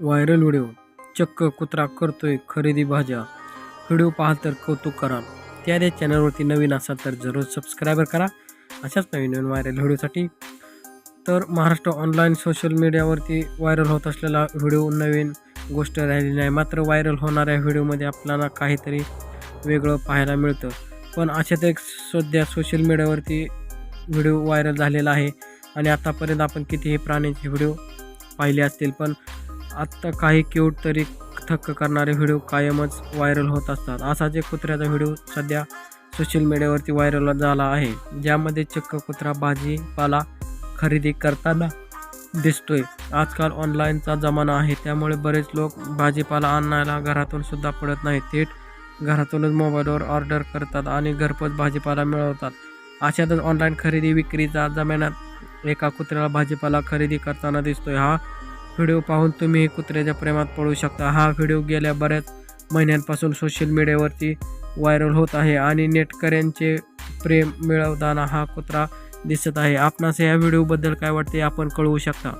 Viral video चक्क कुत्रा करतोय खरेदी भाज्या व्हिडिओ पाहाल तर कौतुक करा. त्या चॅनलवरती नवीन असाल तर जरूर सबस्क्रायबर करा. अशाच नवीन नवीन व्हायरल व्हिडिओसाठी. तर महाराष्ट्र ऑनलाईन सोशल मीडियावरती व्हायरल होत असलेला व्हिडिओ नवीन गोष्ट राहिली नाही. मात्र व्हायरल होणाऱ्या व्हिडिओमध्ये आपल्याला काहीतरी वेगळं पाहायला मिळतं. पण अशात एक सध्या सोशल मीडियावरती व्हिडिओ व्हायरल झालेला आहे. आणि आतापर्यंत आपण कितीही प्राण्यांचे व्हिडिओ पाहिले असतील पण आत्ता काही क्यूट तरी थक्क करणारे व्हिडिओ कायमच व्हायरल होत असतात. असाच एक कुत्र्याचा व्हिडिओ सध्या सोशल मीडियावरती व्हायरल झाला आहे ज्यामध्ये चक्क कुत्रा भाजीपाला खरेदी करताना दिसतोय. आजकाल ऑनलाईनचा जमाना आहे त्यामुळे बरेच लोक भाजीपाला आणायला घरातून सुद्धा पडत नाही थेट घरातूनच मोबाईलवर ऑर्डर करतात आणि घरपोच भाजीपाला मिळवतात. अशातच ऑनलाईन खरेदी विक्रीचा जमान्यात एका कुत्र्याला भाजीपाला खरेदी करताना दिसतोय. हा व्हिडिओ पाहून तुम्ही कुत्र्याच्या प्रेमात पडू शकता. हा व्हिडिओ गेल्या बऱ्याच महिन्यांपासून सोशल मीडियावरती व्हायरल होत आहे आणि नेटकऱ्यांचे प्रेम मिळवताना हा कुत्रा दिसत आहे. आपणास या व्हिडिओबद्दल काय वाटते आपण कळवू शकता.